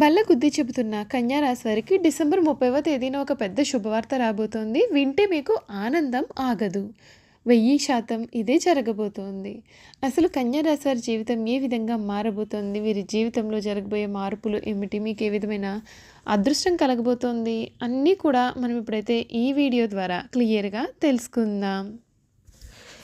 బల్ల గుద్ది చెబుతున్న కన్యారాశి వారికి డిసెంబర్ ముప్పైవ తేదీన ఒక పెద్ద శుభవార్త రాబోతోంది. వింటే మీకు ఆనందం ఆగదు. వెయ్యి శాతం ఇదే జరగబోతోంది. అసలు కన్యారాశి వారి జీవితం ఏ విధంగా మారబోతోంది? వీరి జీవితంలో జరగబోయే మార్పులు ఏమిటి? మీకు ఏ విధమైన అదృష్టం కలగబోతోంది? అన్నీ కూడా మనం ఇప్పుడైతే ఈ వీడియో ద్వారా క్లియర్గా తెలుసుకుందాం.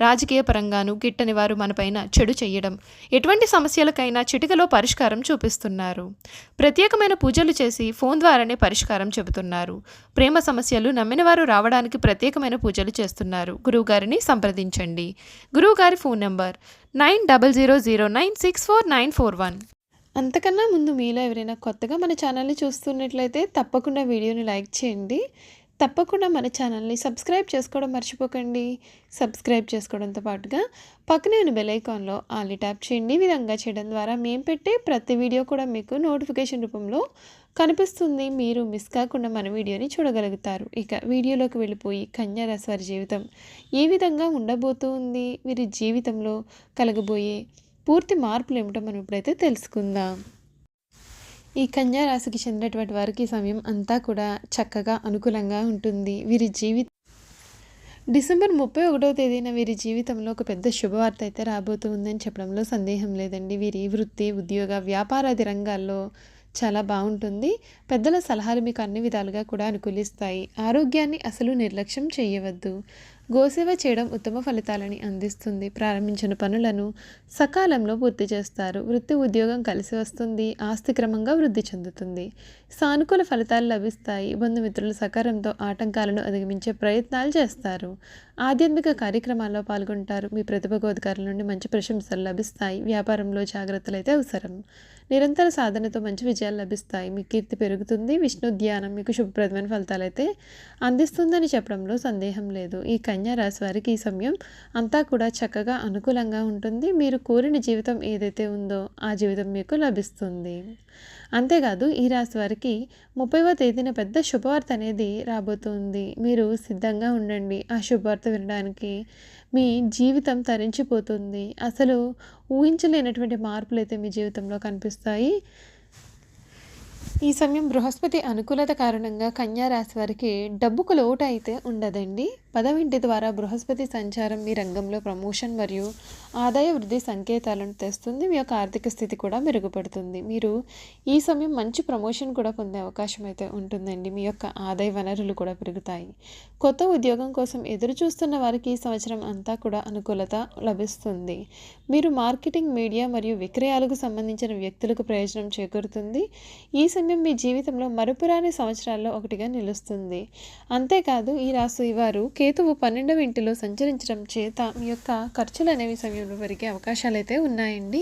రాజకీయ పరంగానూ గిట్టని వారు మనపైన చెడు చేయడం ఎటువంటి సమస్యలకైనా చిటికలో పరిష్కారం చూపిస్తున్నారు. ప్రత్యేకమైన పూజలు చేసి ఫోన్ ద్వారానే పరిష్కారం చెబుతున్నారు. ప్రేమ సమస్యలు నమ్మిన వారు రావడానికి ప్రత్యేకమైన పూజలు చేస్తున్నారు. గురువుగారిని సంప్రదించండి. గురువుగారి phone number nine double zero zero nine six four nine four one. అంతకన్నా ముందు మీలో ఎవరైనా కొత్తగా మన ఛానల్ని చూస్తున్నట్లయితే తప్పకుండా వీడియోని లైక్ చేయండి. తప్పకుండా మన ఛానల్ని సబ్స్క్రైబ్ చేసుకోవడం మర్చిపోకండి. సబ్స్క్రైబ్ చేసుకోవడంతో పాటుగా పక్కనే ఉన్న బెల్ ఐకాన్లో ఆల్ని ట్యాప్ చేయండి. విధంగా చేయడం ద్వారా మేము పెట్టే ప్రతి వీడియో కూడా మీకు నోటిఫికేషన్ రూపంలో కనిపిస్తుంది. మీరు మిస్ కాకుండా మన వీడియోని చూడగలుగుతారు. ఇక వీడియోలోకి వెళ్ళిపోయి కన్యారాశి వారి జీవితం ఏ విధంగా ఉండబోతుంది? వీరి జీవితంలో కలగబోయే పూర్తి మార్పులు ఏమిటో మనం ఇప్పుడైతే తెలుసుకుందాం. ఈ కన్యా రాశికి చెందినటువంటి వారికి సమయం అంతా కూడా చక్కగా అనుకూలంగా ఉంటుంది. వీరి జీవిత డిసెంబర్ ముప్పై ఒకటవ తేదీన వీరి జీవితంలో ఒక పెద్ద శుభవార్త అయితే రాబోతుందని చెప్పడంలో సందేహం లేదండి. వీరి వృత్తి ఉద్యోగ వ్యాపారాది రంగాల్లో చాలా బాగుంటుంది. పెద్దల సలహాలు మీకు అన్ని విధాలుగా కూడా అనుకూలిస్తాయి. ఆరోగ్యాన్ని అసలు నిర్లక్ష్యం చేయవద్దు. గోసేవ చేయడం ఉత్తమ ఫలితాలని అందిస్తుంది. ప్రారంభించిన పనులను సకాలంలో పూర్తి చేస్తారు. వృత్తి ఉద్యోగం కలిసి వస్తుంది. ఆస్తి క్రమంగా వృద్ధి చెందుతుంది. సానుకూల ఫలితాలు లభిస్తాయి. బంధుమిత్రుల సకారంతో ఆటంకాలను అధిగమించే ప్రయత్నాలు చేస్తారు. ఆధ్యాత్మిక కార్యక్రమాల్లో పాల్గొంటారు. మీ ప్రతిభకు నుండి మంచి ప్రశంసలు లభిస్తాయి. వ్యాపారంలో జాగ్రత్తలు అయితే అవసరం. నిరంతర సాధనతో మంచి విజయాలు లభిస్తాయి. మీ కీర్తి పెరుగుతుంది. విష్ణు ధ్యానం మీకు శుభప్రదమైన ఫలితాలు అయితే అందిస్తుందని చెప్పడంలో సందేహం లేదు. ఈ కన్యా రాశి వారికి ఈ సమయం అంతా కూడా చక్కగా అనుకూలంగా ఉంటుంది. మీరు కోరిన జీవితం ఏదైతే ఉందో ఆ జీవితం మీకు లభిస్తుంది. అంతేకాదు ఈ రాశి వారికి ముప్పైవ తేదీన పెద్ద శుభవార్త అనేది రాబోతుంది. మీరు సిద్ధంగా ఉండండి. ఆ శుభవార్త వినడానికి మీ జీవితం తరించిపోతుంది. అసలు ఊహించలేనటువంటి మార్పులు అయితే మీ జీవితంలో కనిపిస్తాయి. ఈ సమయం బృహస్పతి అనుకూలత కారణంగా కన్యా రాశి వారికి డబ్బుకు లోటు అయితే ఉండదండి. పదవింటి ద్వారా బృహస్పతి సంచారం మీ రంగంలో ప్రమోషన్ మరియు ఆదాయ వృద్ధి సంకేతాలను తెస్తుంది. మీ యొక్క ఆర్థిక స్థితి కూడా మెరుగుపడుతుంది. మీరు ఈ సమయం మంచి ప్రమోషన్ కూడా పొందే అవకాశం అయితే ఉంటుందండి. మీ యొక్క ఆదాయ వనరులు కూడా పెరుగుతాయి. కొత్త ఉద్యోగం కోసం ఎదురు చూస్తున్న వారికి ఈ సంవత్సరం అంతా కూడా అనుకూలత లభిస్తుంది. మీరు మార్కెటింగ్ మీడియా మరియు విక్రయాలకు సంబంధించిన వ్యక్తులకు ప్రయోజనం చేకూరుతుంది. ఈ సమయం మీ జీవితంలో మరుపురాని సంవత్సరాల్లో ఒకటిగా నిలుస్తుంది. అంతేకాదు ఈ రాశి వారు కేతువు పన్నెండవ ఇంటిలో సంచరించడం చేత మీ యొక్క ఖర్చులు అనేవి సమయంలో పెరిగే అవకాశాలు అయితే ఉన్నాయండి.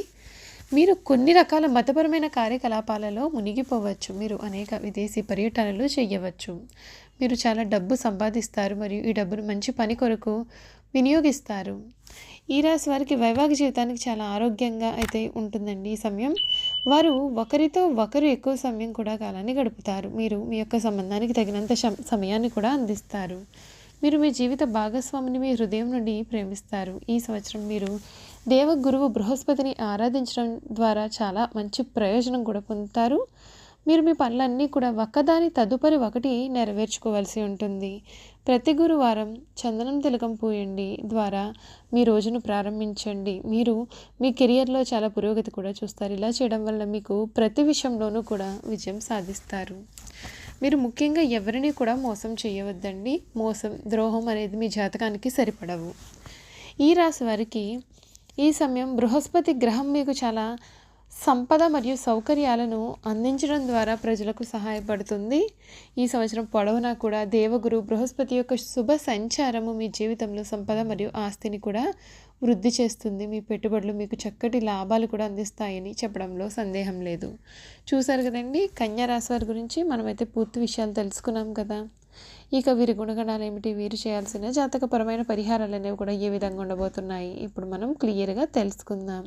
మీరు కొన్ని రకాల మతపరమైన కార్యకలాపాలలో మునిగిపోవచ్చు. మీరు అనేక విదేశీ పర్యటనలు చేయవచ్చు. మీరు చాలా డబ్బు సంపాదిస్తారు మరియు ఈ డబ్బును మంచి పని కొరకు వినియోగిస్తారు. ఈ రాశి వారికి వైవాహిక జీవితానికి చాలా ఆరోగ్యంగా అయితే ఉంటుందండి ఈ సమయం. వారు ఒకరితో ఒకరు ఎక్కువ సమయం కూడా కాలాన్ని గడుపుతారు. మీరు మీ యొక్క సంబంధానికి తగినంత సమయాన్ని కూడా అందిస్తారు. మీరు మీ జీవిత భాగస్వామిని మీ హృదయం నుండి ప్రేమిస్తారు. ఈ సంవత్సరం మీరు దేవగురువు బృహస్పతిని ఆరాధించడం ద్వారా చాలా మంచి ప్రయోజనం కూడా పొందుతారు. మీరు మీ పనులన్నీ కూడా ఒక్కదాని తదుపరి ఒకటి నెరవేర్చుకోవాల్సి ఉంటుంది. ప్రతి గురువారం చందనం తిలకం పూయండి ద్వారా మీ రోజును ప్రారంభించండి. మీరు మీ కెరియర్లో చాలా పురోగతి కూడా చూస్తారు. ఇలా చేయడం వల్ల మీకు ప్రతి విషయంలోనూ కూడా విజయం సాధిస్తారు. మీరు ముఖ్యంగా ఎవరిని కూడా మోసం చేయవద్దండి. మోసం ద్రోహం అనేది మీ జాతకానికి సరిపడవు. ఈ రాశి వారికి ఈ సమయం బృహస్పతి గ్రహం మీకు చాలా సంపద మరియు సౌకర్యాలను అందించడం ద్వారా ప్రజలకు సహాయపడుతుంది. ఈ సంవత్సరం పొడవునా కూడా దేవగురు బృహస్పతి యొక్క శుభ సంచారము మీ జీవితంలో సంపద మరియు ఆస్తిని కూడా వృద్ధి చేస్తుంది. మీ పెట్టుబడులు మీకు చక్కటి లాభాలు కూడా అందిస్తాయని చెప్పడంలో సందేహం లేదు. చూసారు కదండి? కన్యా రాశి వారి గురించి మనమైతే పూర్తి విషయాలు తెలుసుకున్నాం కదా. ఇక వీరి గుణగణాలు ఏమిటి? వీరు చేయాల్సిన జాతకపరమైన పరిహారాలు అనేవి కూడా ఏ విధంగా ఉండబోతున్నాయి? ఇప్పుడు మనం క్లియర్గా తెలుసుకుందాం.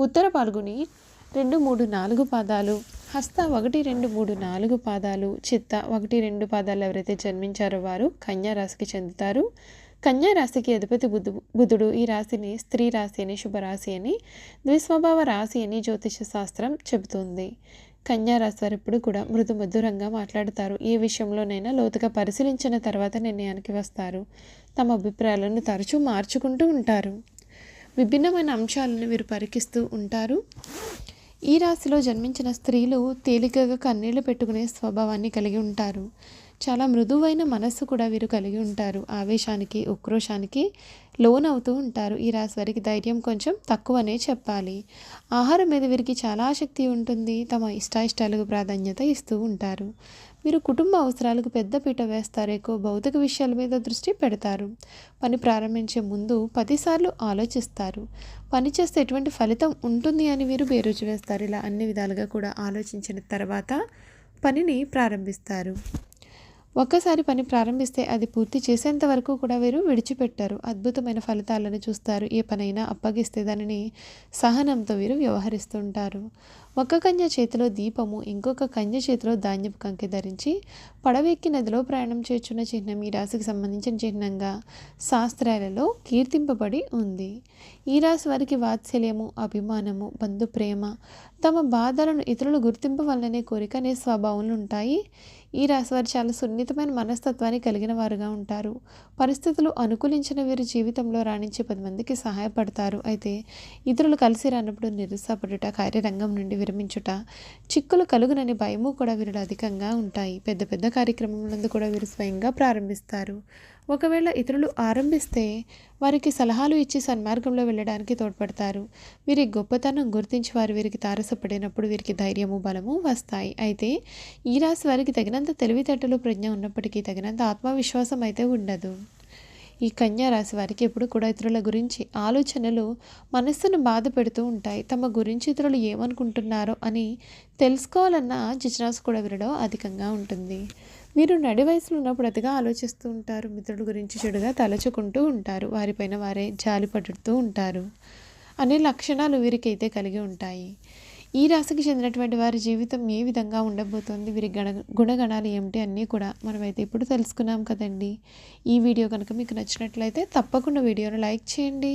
ఉత్తర పాల్గొని రెండు మూడు నాలుగు పాదాలు హస్త ఒకటి రెండు మూడు నాలుగు పాదాలు చిత్త ఒకటి రెండు పాదాలు ఎవరైతే జన్మించారో వారు కన్యా రాశికి చెందుతారు. కన్యా రాశికి అధిపతి బుధు బుధుడు ఈ రాశిని స్త్రీ రాశి అని శుభరాశి అని ద్విస్వభావ రాశి అని జ్యోతిష శాస్త్రం చెబుతుంది. కన్యా రాశి వారు ఎప్పుడు కూడా మృదు మధురంగా మాట్లాడతారు. ఏ విషయంలోనైనా లోతుగా పరిశీలించిన తర్వాత నిర్ణయానికి వస్తారు. తమ అభిప్రాయాలను తరచూ మార్చుకుంటూ ఉంటారు. విభిన్నమైన అంశాలను వీరు పరికిస్తూ ఉంటారు. ఈ రాశిలో జన్మించిన స్త్రీలు తేలికగా కన్నీళ్ళు పెట్టుకునే స్వభావాన్ని కలిగి ఉంటారు. చాలా మృదువైన మనస్సు కూడా వీరు కలిగి ఉంటారు. ఆవేశానికి ఉక్రోషానికి లోనవుతూ ఉంటారు. ఈ రాశి వారికి ధైర్యం కొంచెం తక్కువనే చెప్పాలి. ఆహారం మీద వీరికి చాలా ఆసక్తి ఉంటుంది. తమ ఇష్టాయిష్టాలకు ప్రాధాన్యత ఇస్తూ ఉంటారు. మీరు కుటుంబ అవసరాలకు పెద్ద పీట వేస్తారు. ఎక్కువ భౌతిక విషయాల మీద దృష్టి పెడతారు. పని ప్రారంభించే ముందు పదిసార్లు ఆలోచిస్తారు. పని చేస్తే ఎటువంటి ఫలితం ఉంటుంది అని వీరు బేరుజు వేస్తారు. ఇలా అన్ని విధాలుగా కూడా ఆలోచించిన తర్వాత పనిని ప్రారంభిస్తారు. ఒక్కసారి పని ప్రారంభిస్తే అది పూర్తి చేసేంత వరకు కూడా వీరు విడిచిపెట్టారు. అద్భుతమైన ఫలితాలను చూస్తారు. ఏ పనైనా అప్పగిస్తే దానిని సహనంతో వీరు వ్యవహరిస్తుంటారు. ఒక కన్య చేతిలో దీపము ఇంకొక కన్య చేతిలో ధాన్యపు కంకి ధరించి పడవెక్కి నదిలో ప్రయాణం చేర్చున్న చిహ్నం ఈ రాశికి సంబంధించిన చిహ్నంగా శాస్త్రాలలో కీర్తింపబడి ఉంది. ఈ రాశి వారికి వాత్సల్యము అభిమానము బంధు ప్రేమ తమ బాధలను ఇతరులు గుర్తింపవలననే కోరిక అనే స్వభావాలు ఉంటాయి. ఈ రాశివారు చాలా సున్నితమైన మనస్తత్వాన్ని కలిగిన వారుగా ఉంటారు. పరిస్థితులు అనుకూలించిన వీరి జీవితంలో రాణించే పది మందికి సహాయపడతారు. అయితే ఇతరులు కలిసి రానప్పుడు నిరుత్సాహపడుట కార్యరంగం నుండి విరమించుట చిక్కులు కలుగునని భయము కూడా వీరిలో అధికంగా ఉంటాయి. పెద్ద పెద్ద కార్యక్రమములందు కూడా వీరు స్వయంగా ప్రారంభిస్తారు. ఒకవేళ ఇతరులు ఆరంభిస్తే వారికి సలహాలు ఇచ్చి సన్మార్గంలో వెళ్ళడానికి తోడ్పడతారు. వీరి గొప్పతనం గుర్తించి వారు వీరికి తారసపడినప్పుడు వీరికి ధైర్యము బలము వస్తాయి. అయితే ఈ రాశి వారికి తగినంత తెలివితేటలు ప్రజ్ఞ ఉన్నప్పటికీ తగినంత ఆత్మవిశ్వాసం అయితే ఉండదు. ఈ కన్యా రాశి వారికి ఎప్పుడు కూడా ఇతరుల గురించి ఆలోచనలు మనస్సును బాధ పెడుతూ ఉంటాయి. తమ గురించి ఇతరులు ఏమనుకుంటున్నారో అని తెలుసుకోవాలన్న జిజ్ఞాస కూడా వీరిలో అధికంగా ఉంటుంది. మీరు నడి వయసులో ఉన్నప్పుడు అతిగా ఆలోచిస్తూ ఉంటారు. మిత్రుల గురించి చెడుగా తలచుకుంటూ ఉంటారు. వారిపైన వారే జాలి పడుతూ ఉంటారు. అనే లక్షణాలు వీరికైతే కలిగి ఉంటాయి. ఈ రాశికి చెందినటువంటి వారి జీవితం ఏ విధంగా ఉండబోతోంది? వీరి గణ గుణగణాలు ఏమిటి? అన్నీ కూడా మనమైతే ఇప్పుడు తెలుసుకున్నాం కదండి. ఈ వీడియో కనుక మీకు నచ్చినట్లయితే తప్పకుండా వీడియోను లైక్ చేయండి.